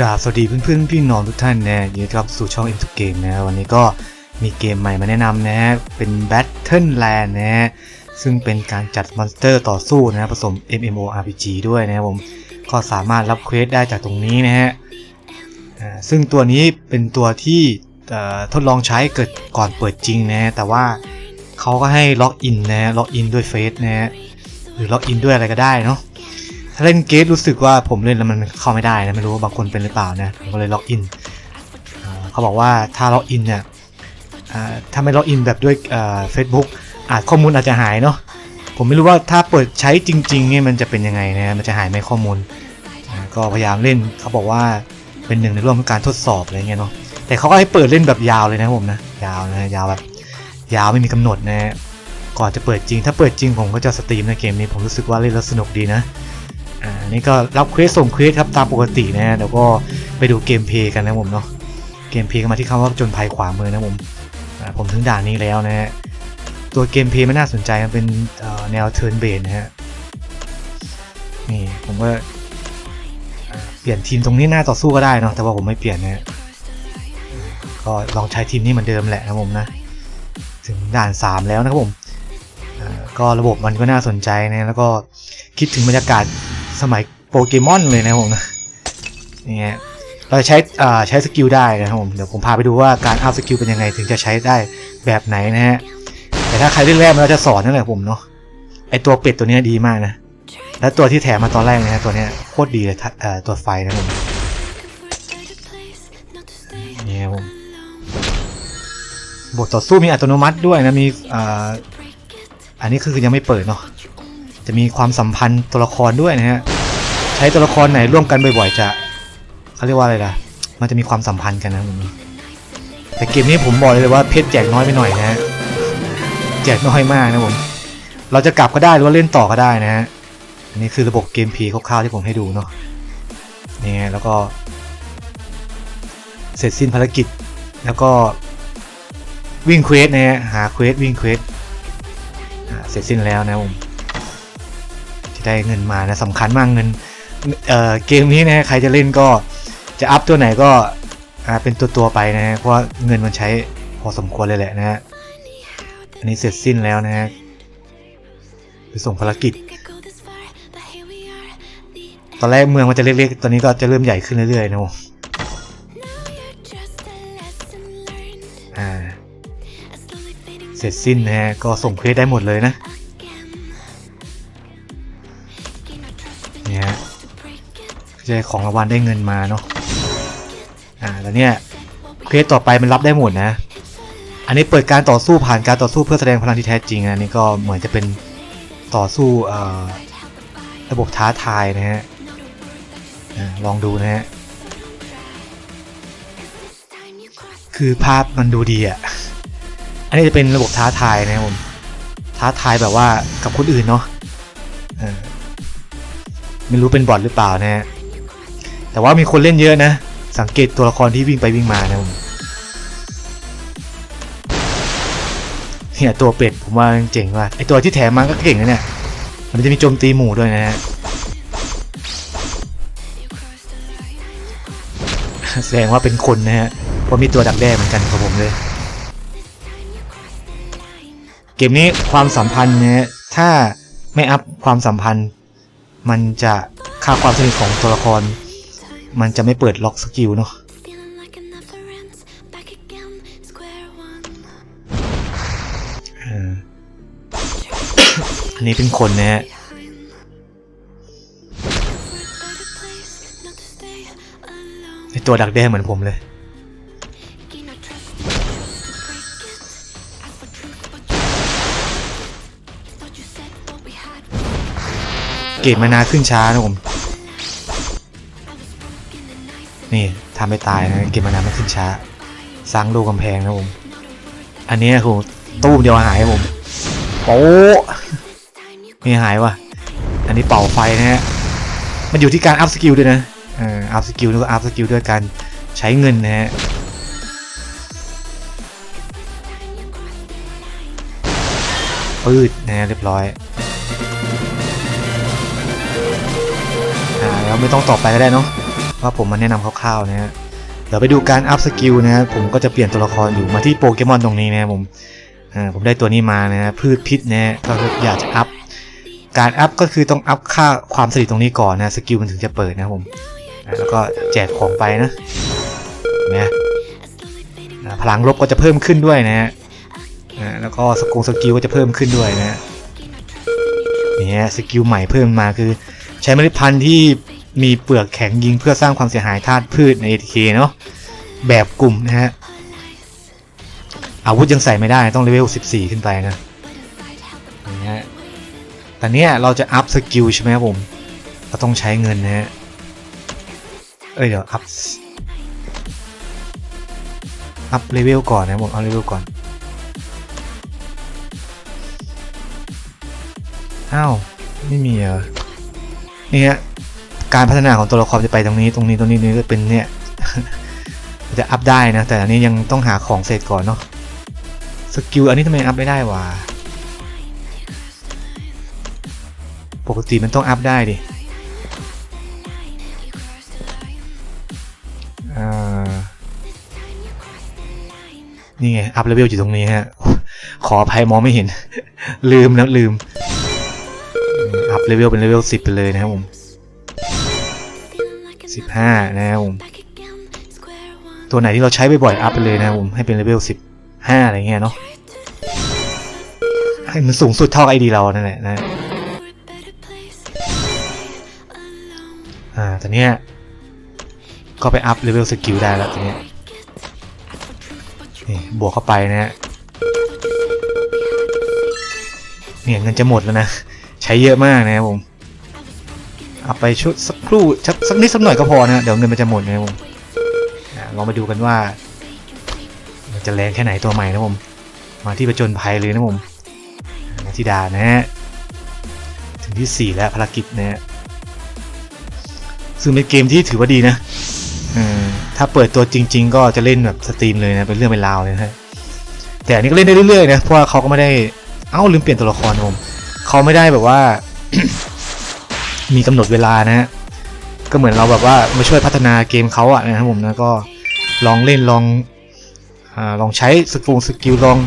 กราบสวัสดีเพื่อนๆพี่น้องทุกท่านนะยินดีต้อนรับสู่ช่อง M2 Game นะวันนี้ก็มีเกมใหม่มาแนะนำนะเป็น Battleland นะซึ่งเป็นการจัดมอนสเตอร์ต่อสู้นะผสม MMORPG ด้วยนะครับผมก็สามารถรับเควสได้จากตรงนี้นะฮะซึ่งตัวนี้เป็นตัวที่ทดลองใช้เกิดก่อนเปิดจริงนะแต่ว่าเขาก็ให้ล็อกอินนะล็อกอินด้วยเฟซนะหรือล็อกอินด้วยอะไรก็ได้เนาะ ถ้าเล่นเกมรู้สึกว่าผมเล่นแล้วมันเข้าไม่ได้นะไม่รู้ว่าบางคนเป็นหรือเปล่านะผมก็เลยล็อกอินเขาบอกว่าถ้าล็อกอินเนี่ยถ้าไม่ล็อกอินแบบด้วยเฟซบุ๊กอาจข้อมูลอาจจะหายเนาะผมไม่รู้ว่าถ้าเปิดใช้จริงๆเนี่ยมันจะเป็นยังไงนะมันจะหายไหมข้อมูล ก็พยายามเล่นเขาบอกว่าเป็นหนึ่งในร่วมการทดสอบอะไรเงี้ยเนาะแต่เขาก็ให้เปิดเล่นแบบยาวเลยนะผมนะยาวนะยาวแบบยาวไม่มีกำหนดนะก่อนจะเปิดจริง ถ้าเปิดจริงผมก็จะสตรีมในเกมนี้ผมรู้สึกว่าเล่นแล้วสนุกดีนะ อ่านี่ก็รับเควสส่งเควสครับตามปกตินะฮะเดี๋ยวก็ไปดูเกมเพลย์กันนะผมเนาะเกมเพลย์ก็มาที่คำว่าจนภัยขวามือนะผมผมถึงด่านนี้แล้วนะฮะตัวเกมเพลย์มันน่าสนใจมันเป็นแนวเทิร์นเบสนะฮะนี่ผมก็เปลี่ยนทีมตรงนี้หน้าต่อสู้ก็ได้เนาะแต่ว่าผมไม่เปลี่ยนนะฮะก็ลองใช้ทีมนี้เหมือนเดิมแหละนะผมนะถึงด่าน 3 แล้วนะครับผมก็ระบบมันก็น่าสนใจนะแล้วก็คิดถึงบรรยากาศ สมัยโปเกมอนเลยนะผมนะนี่ฮะเราใช้ใช้สกิลได้นะครับผมเดี๋ยวผมพาไปดูว่าการอัพสกิลเป็นยังไงถึงจะใช้ได้แบบไหนนะฮะแต่ถ้าใครเล่นแรกมันจะสอนนั่นแหละผมเนาะไอตัวเป็ดตัวเนี้ยดีมากนะแล้วตัวที่แถมมาตอนแรกนะตัวเนี้ยโคตรดีเลยตัวไฟนะครับผมนี่ครับผมบทต่อสู้มีอัตโนมัติด้วยนะมีออันนี้คือยังไม่เปิดเนาะ จะมีความสัมพันธ์ตัวละครด้วยนะฮะใช้ตัวละครไหนร่วมกันบ่อยๆ จะเขาเรียกว่าอะไรล่ะ มันจะมีความสัมพันธ์กันนะผมแต่เกมนี้ผมบอกเลยว่าเพชรแจกน้อยไปหน่อยนะฮะแจกน้อยมากนะผมเราจะกลับก็ได้หรือว่าเล่นต่อก็ได้นะฮะอันนี้คือระบบเกมพีคร่าวๆที่ผมให้ดูเนาะนี่แล้วก็ เสร็จสิ้นภารกิจ แล้วก็วิ่งเควสนะฮะหาเควสวิ่งเควสเสร็จสิ้นแล้วนะผม ได้เงินมานะสำคัญมากเงินเอ่อเกมนี้นะใครจะเล่นก็จะอัพตัวไหนก็อ่าเป็นตัวตัวไปนะฮะเพราะเงินมันใช้พอสมควรเลยแหละนะฮะอันนี้เสร็จสิ้นแล้วนะฮะไปส่งภารกิจ ตอนแรกเมืองมันจะเล็กๆ ตอนนี้ก็จะเริ่มใหญ่ขึ้นเรื่อยๆนะผมอ่า เสร็จสิ้นนะฮะ ก็ส่งเควสได้หมดเลยนะ ได้ของรางวัลได้เงินมาเนาะอ่าแล้วเนี่ยเควสต่อไปมันรับได้หมดนะ อันนี้เปิดการต่อสู้ผ่านการต่อสู้เพื่อแสดงพลังที่แท้จริงนะอันนี่ก็เหมือนจะเป็นต่อสู้ระบบท้าทายนะฮะลองดูนะฮะคือภาพมันดูดีอะ อันนี้จะเป็นระบบท้าทายนะครับผมท้าทายแบบว่ากับคนอื่นเนาะไม่รู้เป็นบอทหรือเปล่านะฮะ แต่ว่ามีคนเล่นเยอะนะ สังเกตตัวละครที่วิ่งไปวิ่งมานะผมเนี่ยตัวเป็ดผมว่าเจ๋งว่ะไอตัวที่แถมมาก็เก่งนะเนี่ยมันจะมีโจมตีหมู่ด้วยนะฮะแสดงว่าเป็นคนนะฮะเพราะมีตัวดักแด้เหมือนกันกับผมเลย เกมนี้ความสัมพันธ์เนี่ยถ้าไม่อัพความสัมพันธ์ มันจะค่าความสนิทของตัวละคร มันจะไม่เปิดล็อกสกิลเนาะเอออันนี้เป็นคนนะฮะในตัวดักแด้เหมือนผมเลย เกตมานาขึ้นช้านะผม นี่ทำไม่ตายนะเกมมานาไม่ขึ้นช้าสร้างลูกกำแพงนะผมอันนี้คือตู้มเดียวหายผมโป๊ะไม่หายว่ะอันนี้เป่าไฟนะฮะมันอยู่ที่การอัพสกิลด้วยนะเอออัพสกิลแล้วก็อัพสกิลด้วยการใช้เงินนะฮะปืดนะเรียบร้อยอ่าเราไม่ต้องต่อไปก็ได้เนาะ ว่าผมมาแนะนำคร่าวๆนะฮะเดี๋ยวไปดูการอัพสกิลนะฮะผมก็จะเปลี่ยนตัวละครอยู่มาที่โปเกมอนตรงนี้นะผมอ่าผมได้ตัวนี้มานะฮะพืชพิษนะฮะก็คืออยากจะอัพการอัพก็คือต้องอัพค่าความสลิดตรงนี้ก่อนนะสกิลมันถึงจะเปิดนะครับผมแล้วก็แจกของไปนะนะพลังลบก็จะเพิ่มขึ้นด้วยนะฮะอ่าแล้วก็สกงสกิลก็จะเพิ่มขึ้นด้วยนะฮะนี่ฮะสกิลใหม่เพิ่มมาคือ ใช้เมล็ดพันธุ์ที่ มีเปลือกแข็งยิงเพื่อสร้างความเสียหายธาตุพืชใน ATK เนาะแบบกลุ่มนะฮะอาวุธยังใส่ไม่ได้ต้องเลเวล 14 ขึ้นไปนะนี่ฮะแต่เนี้ยเราจะอัพสกิลใช่ไหมครับผม เราต้องใช้เงินนะฮะ เอ้ยเดี๋ยวอัพ อัพเลเวลก่อนนะผม เอาเลเวลก่อน อ้าว ไม่มีเหรอนี่ฮะ การพัฒนาของตัวละครจะไปตรงนี้ตรงนี้ตรงนี้นี่ก็เป็นเนี่ยจะอัพได้นะ แต่อันนี้ยังต้องหาของเสร็จก่อนเนาะสกิลอันนี้ทำไมอัพไม่ได้วะปกติมันต้องอัพได้ดิอ่านี่ไง อัพเลเวลอยู่ตรงนี้ฮะ ขออภัยมองไม่เห็น ลืมแล้วลืม อัพเลเวลเป็นเลเวลสิบไปเลยนะครับผม สิบห้านะครับผมตัวไหนที่เราใช้บ่อยๆอัพไปเลยนะครับผมให้เป็นเลเวลสิบห้าอะไรเงี้ยเนาะให้มันสูงสุดเท่าไอดีเรานั่นแหละนะอ่าตอนเนี้ยก็ไปอัพเลเวลสกิลได้แล้วตอนเนี้ยนี่บวกเข้าไปนะฮะเนี่ยเงินจะหมดแล้วนะ ใช้เยอะมากนะครับผม เอาไปชุดสักครู่สักสักนิดสักหน่อยก็พอนะเดี๋ยวเงินมันจะหมดนะผมลองไปดูกันว่า มันจะแรงแค่ไหนตัวใหม่นะผมมาที่ประจนภัยเลยนะผมมาที่ดานะฮะถึงที่สี่แล้วภารกิจนะฮะซึ่งเป็นเกมที่ถือว่าดีนะถ้าเปิดตัวจริง ๆ ก็จะเล่นแบบสตรีมเลยนะเป็นเรื่องเป็นราวเลยนะฮะแต่อันนี้ก็เล่นได้เรื่อยๆนะเพราะว่าเขาก็ไม่ได้เอ้าลืมเปลี่ยนตัวละครผมเขาไม่ได้แบบว่า มีกำหนดเวลานะฮะก็เหมือนเราแบบว่ามาช่วยพัฒนาเกมเขาอะนะครับผมนะก็ลองเล่นลองอ่าลองใช้สกิลสกิลลอง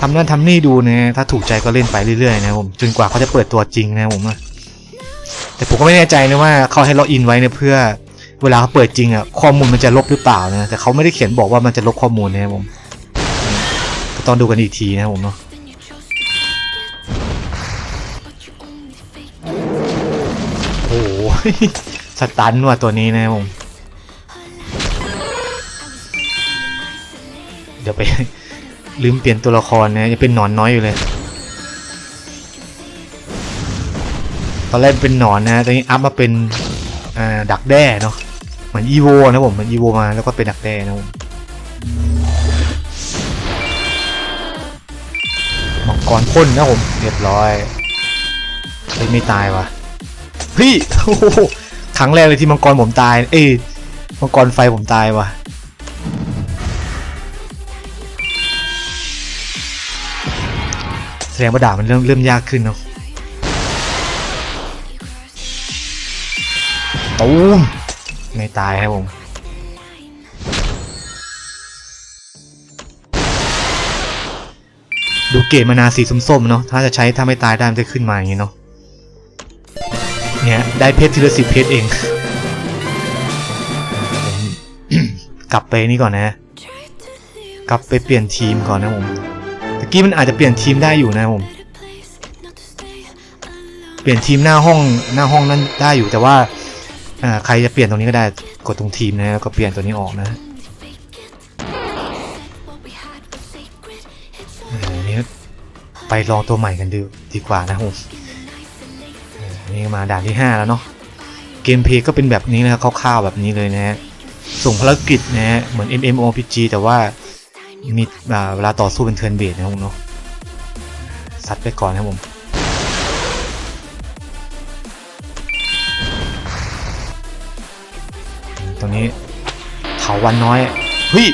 ทำนั่นทำนี่ดูนะถ้าถูกใจก็เล่นไปเรื่อยๆนะครับผมจนกว่าเขาจะเปิดตัวจริงนะครับผมนะแต่ผมก็ไม่แน่ใจนะว่าเขาให้ล็อกอินไว้เนี่ยเพื่อเวลาเขาเปิดจริงอะข้อมูลมันจะลบหรือเปล่านะแต่เขาไม่ได้เขียนบอกว่ามันจะลบข้อมูลนะครับผมก็ต้องดูกันอีกทีนะครับผมเนาะ สตันว่ะตัวนี้นะผมเดี๋ยวไป ลืมเปลี่ยนตัวละครนะยังเป็นหนอนน้อยอยู่เลย ตอนแรกเป็นหนอนนะตอนนี้อัพมาเป็นดักแด้เนาะเหมือนอีโวนะผมเหมือนอีโวมาแล้วก็เป็นดักแด้นะผมมังกรพ่นนะผมเรียบร้อยเฮ้ยไม่ตายว่ะ พี่โอ้โหครั้งแรกเลยที่มังกรผมตาย เอ้ยมังกรไฟผมตายว่ะแสดงว่าด่ามันเริ่มเริ่มยากขึ้นเนาะตูมไม่ตายครับผม ดูเกตมานาสีส้มๆเนาะถ้าจะใช้ถ้าไม่ตายได้มันจะขึ้นมาอย่างงี้เนาะ เนี่ยได้เพชรทีละสิบเพชรเอง กลับไปนี่ก่อนนะ กลับไปเปลี่ยนทีมก่อนนะผมตะกี้มันอาจจะเปลี่ยนทีมได้อยู่นะผม เปลี่ยนทีมหน้าห้องหน้าห้องนั้นได้อยู่แต่ว่าอ่าใครจะเปลี่ยนตรงนี้ก็ได้กดตรงทีมนะแล้วก็เปลี่ยนตัวนี้ออกนะไปลองตัวใหม่กันดูดีกว่านะผม นี่มาด่านที่ 5 แล้วเนาะเกมเพลย์ก็เป็นแบบนี้นะครับคร่าวๆแบบนี้เลยนะฮะส่งภารกิจนะฮะเหมือน MMORPG แต่ว่ามีเวลาต่อสู้เป็นเทิร์นเบสนะครับผมเนาะซัดไปก่อนนะผมตรงนี้เถาวันน้อยเฮ้ย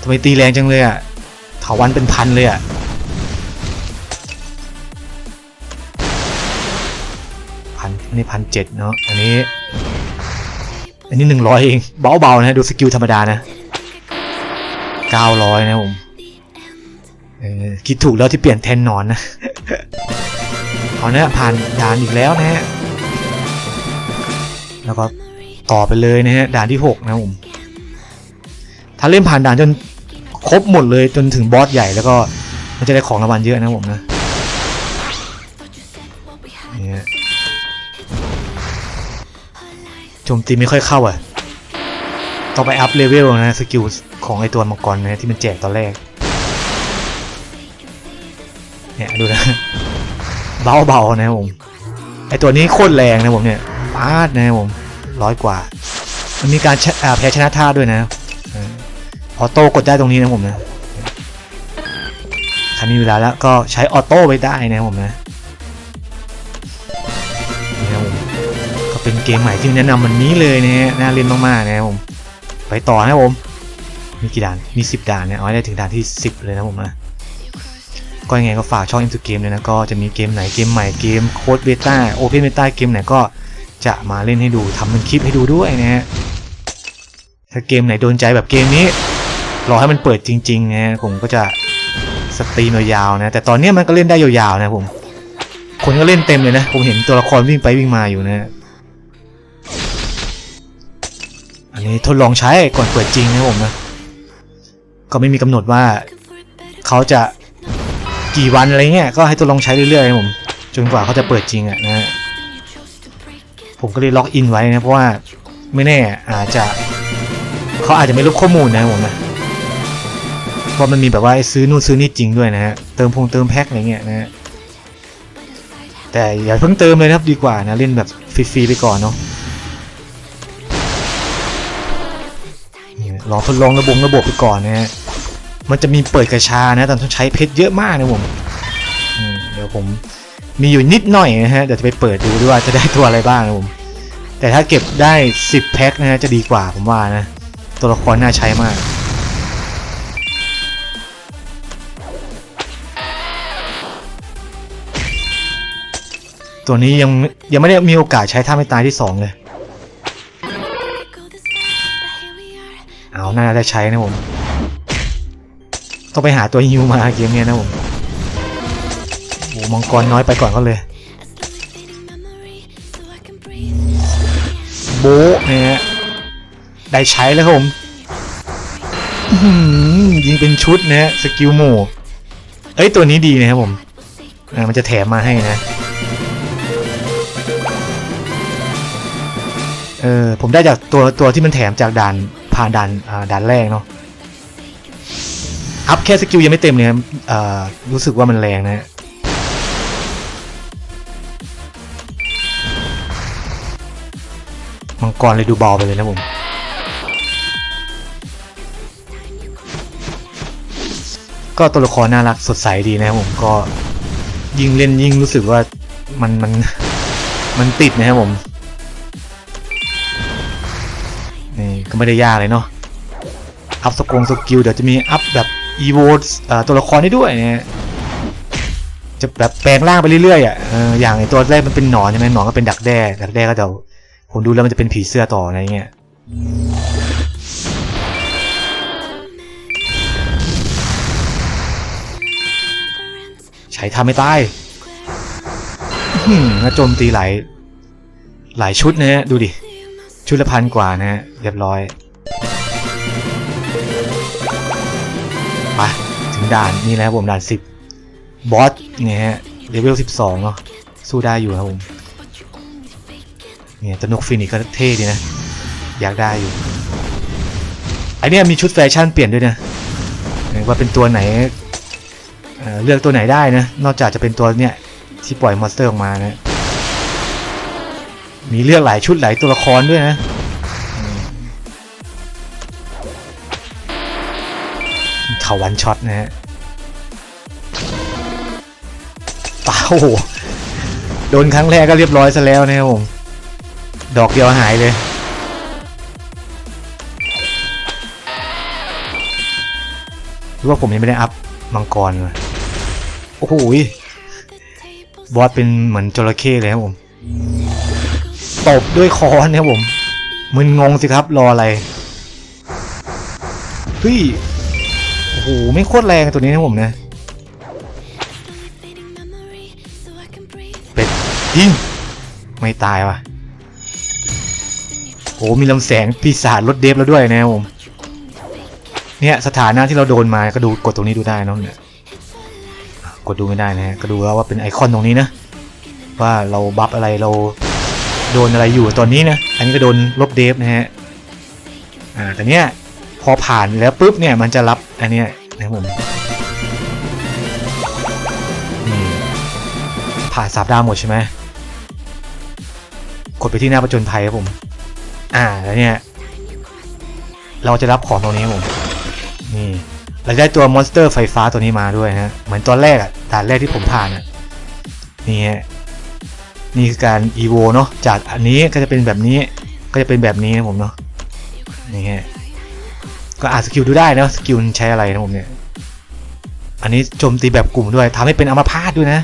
ทำไมตีแรงจังเลยอะเถาวันเป็นพันเลยอะ นี้พันเจ็ดเนาะอันนี้ อันนี้หนึ่งร้อยเองเบาๆนะดูสกิลธรรมดานะเก้าร้อยนะผมเออคิดถูกแล้วที่เปลี่ยนแทนนอนนะเอาเนี่ยผ่านด่านอีกแล้วนะฮะแล้วก็ต่อไปเลยนะฮะด่านที่หกนะผมถ้าเล่นผ่านด่านจนครบหมดเลยจนถึงบอสใหญ่แล้วก็มันจะได้ของรางวัลเยอะนะผมนะ โจมตีไม่ค่อยเข้าอะ ต้องไปอัพเลเวลนะสกิลของไอตัวมังกรนะที่มันแจกตอนแรก เนี่ยดูนะเบาๆนะผม ไอตัวนี้โคตรแรงนะผมเนี่ยปาดนะผมร้อยกว่า มันมีการแพ้ชนะท่าด้วยนะออโต้กดได้ตรงนี้นะผมนะถ้ามีเวลาแล้วก็ใช้ออโต้ไปได้นะผมนะ เกมใหม่ที่แนะนำวันนี้เลยนะฮะน่าเล่นมากๆนะครับผม ไปต่อนะผม มีกี่ด่าน มี 10 ด่านเนี่ยเอาให้ได้ถึงด่านที่ 10 เลยนะผมนะก็ยังไงก็ฝากช่อง Into Game เลยนะก็จะมีเกมไหนเกมใหม่เกมโค้ดเบต้าโอเพนเบต้าเกมไหนก็จะมาเล่นให้ดูทำเป็นคลิปให้ดูด้วยนะฮะถ้าเกมไหนโดนใจแบบเกมนี้ รอให้มันเปิดจริงๆนะผมก็จะสตรีมยาวๆนะแต่ตอนนี้มันก็เล่นได้ยาวๆนะผมคนก็เล่นเต็มเลยนะผมเห็นตัวละครวิ่งไปวิ่งมาอยู่นะ อันนี้ทดลองใช้ก่อนเปิดจริงนะผมนะ ก็ไม่มีกำหนดว่าเขาจะกี่วันอะไรเงี้ย ก็ให้ทดลองใช้เรื่อยๆนะผม จนกว่าเขาจะเปิดจริงอะนะผมก็เลยล็อกอินไว้นะเพราะว่าไม่แน่อาจจะเขาอาจจะไม่รู้ข้อมูลนะผมนะเพราะมันมีแบบว่าซื้อนู่นซื้อนี่จริงด้วยนะฮะเติมพงเติมแพ็คอะไรเงี้ยนะฮะแต่อย่าเพิ่งเติมเลยนะครับดีกว่านะเล่นแบบฟรีๆไปก่อนเนาะ ลองทดลองระบบระบบไปก่อนนะฮะมันจะมีเปิดกระชานะแต่ต้องใช้เพชรเยอะมากนะผมอืมเดี๋ยวผมมีอยู่นิดหน่อยนะฮะเดี๋ยวจะไปเปิดดูด้วยว่าจะได้ตัวอะไรบ้างนะผมแต่ถ้าเก็บได้ 10 แพ็คนะฮะจะดีกว่าผมว่านะ ตัวละครน่าใช้มากตัวนี้ยังยังไม่ได้มีโอกาสใช้ท่าไม่ตายที่ 2 เลย เอาน่าจะใช้นะผม ต้องไปหาตัวฮิวมาเกมเนี้ยนะผมโอ้มังกรน้อยไปก่อนก็เลยโบะเนี่ยฮะได้ใช้แล้วครับผมยิงเป็นชุดนะฮะสกิลโหมเอ้ยตัวนี้ดีนะครับผมมันจะแถมมาให้นะ เออผมได้จากตัวตัวที่มันแถมจากด่าน ผ่านด่านด่านแรกเนาะอัพแค่สกิลยังไม่เต็มเลยครับรู้สึกว่ามันแรงนะฮะมังกรเลยดูเบาไปเลยนะผมก็ตัวละครน่ารักสดใสดีนะครับผมก็ยิ่งเล่นยิ่งรู้สึกว่ามันมันมันติดนะครับผม ไม่ได้ยากเลยเนาะอัพสกงสกิลเดี๋ยวจะมีอัพแบบอีโวตัวละครได้ด้วยนะฮะจะแบบแปลงร่างไปเรื่อยๆอะอย่างไอตัวแรกมันเป็นหนอนใช่ไหมหนอนก็เป็นดักแด้ดักแด้ก็เดี๋ยวผมดูแล้วมันจะเป็นผีเสื้อต่ออะไรเงี้ยใช้ทำไม่ตายอื้อหือแล้วโจมตีหลายหลายชุดนะฮะดูดิ ชุดละพันกว่านะฮะเรียบร้อยไปถึงด่านนี่แล้วผมด่านสิบบอสเนี่ยฮะเลเวลสิบสองเนาะสู้ได้อยู่ครับผมเนี่ยตนกฟินิกก็เท่ดีนะ อยากได้อยู่ไอเนี้ยมีชุดแฟชั่นเปลี่ยนด้วยนะว่าเป็นตัวไหนเเลือกตัวไหนได้นะ นอกจากจะเป็นตัวเนี่ยที่ปล่อยมอนสเตอร์ออกมานะ มีเลือกหลายชุดหลายตัวละครด้วยนะเขาวันช็อตนะฮะป้าโอ้โหโดนครั้งแรกก็เรียบร้อยซะแล้วนะครับผม ดอกเดียวหายเลยรือว่าผมยังไม่ได้อัพมังกรเลยโอ้โหบอสเป็นเหมือนจระเข้เลยครับผม ตบด้วยคอนนะครับผมมึนงงสิครับรออะไรเฮ้ยโอ้โหไม่โคตรแรงตัวนี้นะผมนะเป็ดยิงไม่ตายว่ะโอ้มีลำแสงปีศาจรถเดฟแล้วด้วยนะผมเนี่ยสถานะที่เราโดนมาก็ดูกดตรงนี้ดูได้นอะเนี่ยกดดูไม่ได้นะฮะก็ดูแล้วว่าเป็นไอคอนตรงนี้นะว่าเราบัฟอะไรเรา โดนอะไรอยู่ตอนนี้นะ อันนี้ก็โดนลบเดฟนะฮะ อ่า แต่เนี้ยพอผ่านแล้วปุ๊บเนี่ยมันจะรับอันเนี้ยนะผมนี่ผ่านสามดาวหมดใช่ไหมกดไปที่หน้าประจนภัยครับผม อ่า แล้วเนี่ย เราจะรับของตรงนี้ครับผมนี่เราได้ตัวมอนสเตอร์ไฟฟ้าตัวนี้มาด้วยฮะ เหมือนตอนแรกอะด่านแรกที่ผมผ่านอะนี่ฮะ นี่คือการ EVO เนาะจากอันนี้ก็จะเป็นแบบนี้ก็จะเป็นแบบนี้นะผมเนาะนี่ฮะก็อ่านสกิลดูได้นะสกิลใช้อะไรนะผมเนี่ยอันนี้โจมตีแบบกลุ่มด้วยทำให้เป็นอัมพาตด้วยนะ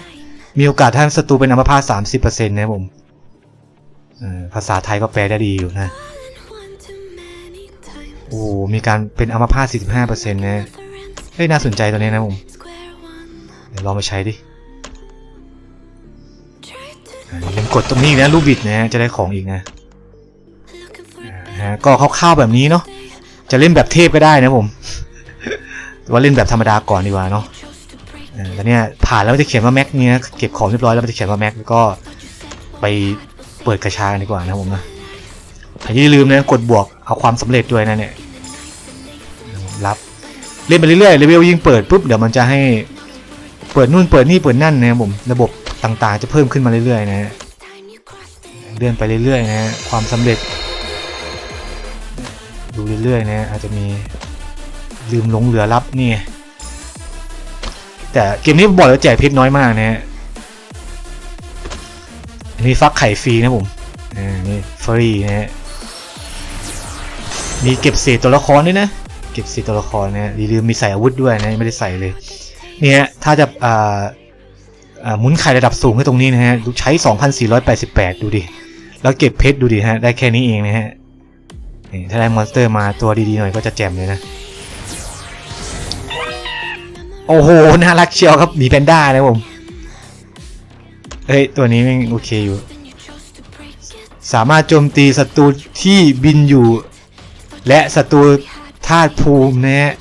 มีโอกาสท่านศัตรูเป็นอัมพาต30%นะครับผมเออภาษาไทยก็แปลได้ดีอยู่นะโอ้มีการเป็นอัมพาต45%นะเฮ้ยน่าสนใจตัวนี้นะผมเดี๋ยวลองมาใช้ดิ อ่าอย่าลืมกดตรงนี้อีกนะรูปบิดนะฮะจะได้ของอีกนะอ่าฮะก็คร่าวๆแบบนี้เนาะจะเล่นแบบเทพก็ได้นะผมหรือว่าเล่นแบบธรรมดาก่อนดีกว่าเนาะอ่าแล้วเนี่ยผ่านแล้วมันจะเขียนว่าแม็กเนี่ยเก็บของเรียบร้อยแล้วมันจะเขียนว่าแม็กแล้วก็ไปเปิดกระชากันดีกว่านะผมนะอย่าลืมนะกดบวกเอาความสำเร็จด้วยนะเนี่ยรับเล่นไปเรื่อยๆเลเวลยิ่งเปิดปุ๊บเดี๋ยวมันจะให้เปิดนู่นเปิดนี่เปิดนั่นนะครับผมระบบ ต่างๆ จะเพิ่มขึ้นมาเรื่อยๆนะฮะเลื่อนไปเรื่อยๆนะฮะความสำเร็จ ดูเรื่อยๆนะอาจจะมีลืมหลงเหลือรับนี่ แต่เกมนี้บอกแล้วแจกเพชรน้อยมากนะฮะอันนี้ฟักไข่ฟรีนะผมอ่านี่ฟรีนะฮะมีเก็บเศษตัวละครด้วยนะเก็บเศษตัวละครนะลืมมีใส่อาวุธด้วยนะไม่ได้ใส่เลยเนี่ยถ้าจะอ่า หมุนไข่ระดับสูงให้ตรงนี้นะฮะใช้ 2,488 ดูดิ แล้วเก็บเพชรดูดิฮะ ได้แค่นี้เองนะฮะถ้าได้มอนสเตอร์มาตัวดีๆหน่อยก็จะแจ่มเลยนะ โอ้โห น่ารักเชียวครับมีแพนด้านะผมเฮ้ย ตัวนี้ม่งโอเคอยู่ สามารถโจมตีศัตรูที่บินอยู่ และศัตรูธาตุภูมินะฮะ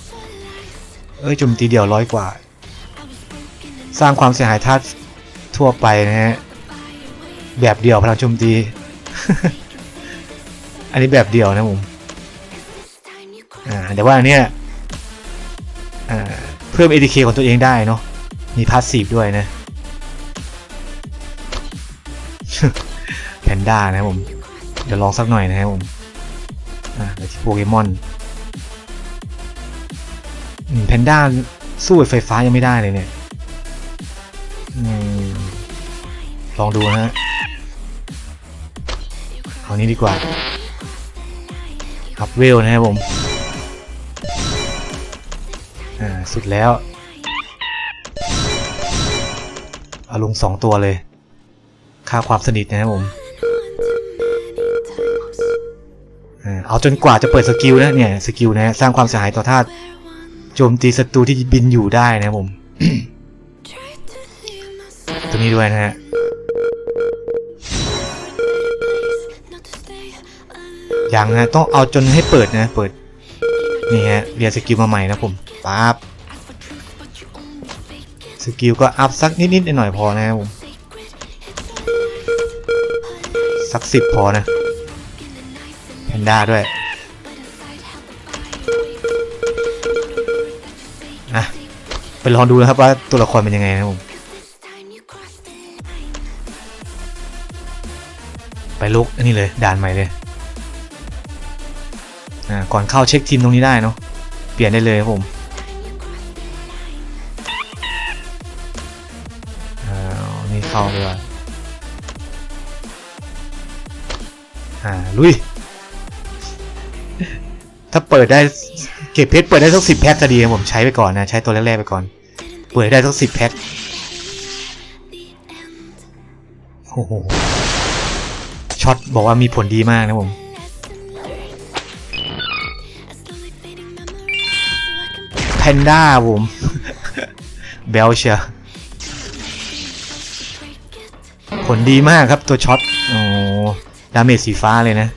เอ้ยโจมตีเดี่ยวร้อยกว่า สร้างความเสียหายธาตุทั่วไปนะฮะแบบเดียวพลังโจมตี อันนี้แบบเดียวนะผมอ่าแต่ว่าอันเนี้ยเพิ่ม ATK ของตัวเองได้เนาะมีพาสซีฟด้วยนะแพนด้านะครับผม เดี๋ยวลองสักหน่อยนะครับผมอ่าไปที่โปเกมอนแพนด้าสู้ไฟฟ้ายังไม่ได้เลยเนี่ย องดูนะฮะเอานี้ดีกว่าอัพเวลนะครับผม อ่า สุดแล้ว เอาลงสองตัวเลย ค่าความสนิทนะครับผมอ่าเอาจนกว่าจะเปิดสกิลนะเนี่ย สกิลนะฮะสร้างความเสียหายต่อธาตุโจมตีศัตรูที่บินอยู่ได้นะครับผม ตัวนี้ด้วยนะฮะ ยังนะต้องเอาจนให้เปิดนะเปิดนี่ฮะเรียนสกิลมาใหม่นะผมปั๊บสกิลก็อัพสักนิดๆหน่อยๆพอนะครับผมสักสิบพอนะแพนด้าด้วยนะไปลองดูนะครับว่าตัวละครเป็นยังไงนะผมไปลุกอันนี้เลยด่านใหม่เลย ก่อนเข้าเช็คทีมตรงนี้ได้เนาะเปลี่ยนได้เลยครับผมอ่านี่เข้าเลยว่อ่าลุย ถ้าเปิดได้เก็บเพชรเปิดได้สักสิบแพ็คก็ดีครับผมใช้ไปก่อนนะ ใช้ตัวแรกๆไปก่อน เปิดได้สักสิบแพ็คโอ้โหช็อตบอกว่ามีผลดีมากนะผม พนด้าผมเบลเชียผลดีมากครับตัวช็อต โอ้ดาเมจสีฟ้าเลยนะ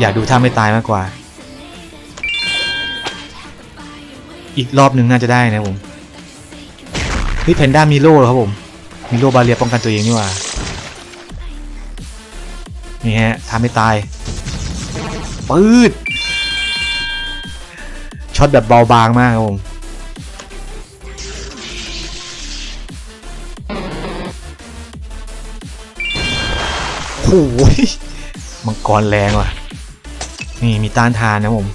อยากดูท่าไม่ตายมากกว่า อีกรอบหนึ่งน่าจะได้นะผมเฮ้ยแพนด้ามีโล่ครับผม มีโล่บาเรียป้องกันตัวเองนี่ว่า นี่ฮะทำไม่ตาย ปืดช็อตแบบเบาบางมากครับผมโอ้โหยมังกรแรงว่ะ นี่มีต้านทานนะผม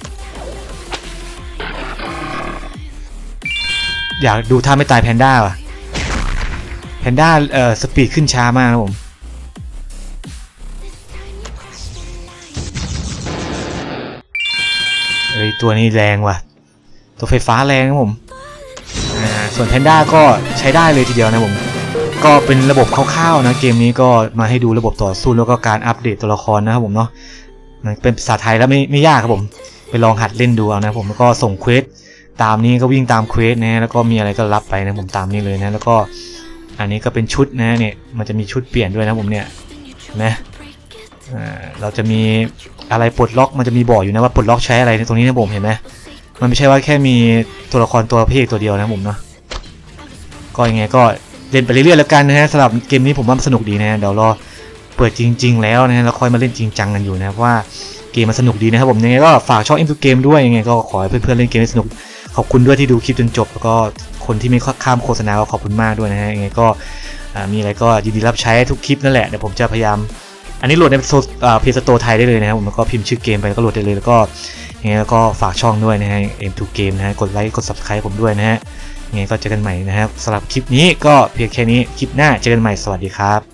อยากดูท่าไม่ตายแพนด้าว่ะ แพนด้าเอ่อสปีดขึ้นช้ามากนะผม ตัวนี้แรงว่ะ ตัวไฟฟ้าแรงนะผมส่วนแพนด้าก็ใช้ได้เลยทีเดียวนะผม ก็เป็นระบบคร่าวๆนะเกมนี้ก็มาให้ดูระบบต่อสู้แล้วก็การอัปเดตตัวละครนะครับผมเนาะมันเป็นภาษาไทยแล้วไม่ไม่ยากครับผม ไปลองหัดเล่นดูเอานะผมแล้วก็ส่งเควสตามนี้ก็วิ่งตามเควสนะแล้วก็มีอะไรก็รับไปนะผมตามนี้เลยนะ แล้วก็อันนี้ก็เป็นชุดนะเนี่ยมันจะมีชุดเปลี่ยนด้วยนะผมเนี่ยนะ เราจะมีอะไรปลดล็อกมันจะมีบอกอยู่นะว่าปลดล็อกใช้อะไรในตรงนี้นะผมเห็นไหมมันไม่ใช่ว่าแค่มีตัวละครตัวเพกตัวเดียวนะผมเนาะก็ยังไงก็เล่นไปเรื่อยๆแล้วกันนะฮะสำหรับเกมนี้ผมว่าสนุกดีนะฮะเดี๋ยวรอเปิดจริง ๆ แล้วนะฮะแล้วค่อยมาเล่นจริงจังกันอยู่นะเพราะว่าเกมมันสนุกดีนะครับผมยังไงก็ฝากช่อง M2 Game ด้วยยังไงก็ขอให้เพื่อนๆเล่นเกมให้สนุกขอบคุณด้วยที่ดูคลิปจนจบ แล้วก็คนที่ไม่ข้ามโฆษณาก็ขอบคุณมากด้วยนะฮะยังไงก็มีอะไรก็ยินดีรับใช้ทุกคลิปนั่นแหละเดี๋ยวผมจะพยายาม อันนี้โหลดในโซเพจสโตไทยได้เลยนะครับผมแล้วก็พิมพ์ชื่อเกมไปแล้วก็โหลดได้เลยแล้วก็ยังไงแล้วก็ฝากช่องด้วยนะฮะ M2 Game นะฮะกดไลค์กด Subscribe ผมด้วยนะฮะยังไงก็เจอกันใหม่นะครับสำหรับคลิปนี้ก็เพียงแค่นี้คลิปหน้าเจอกันใหม่สวัสดีครับ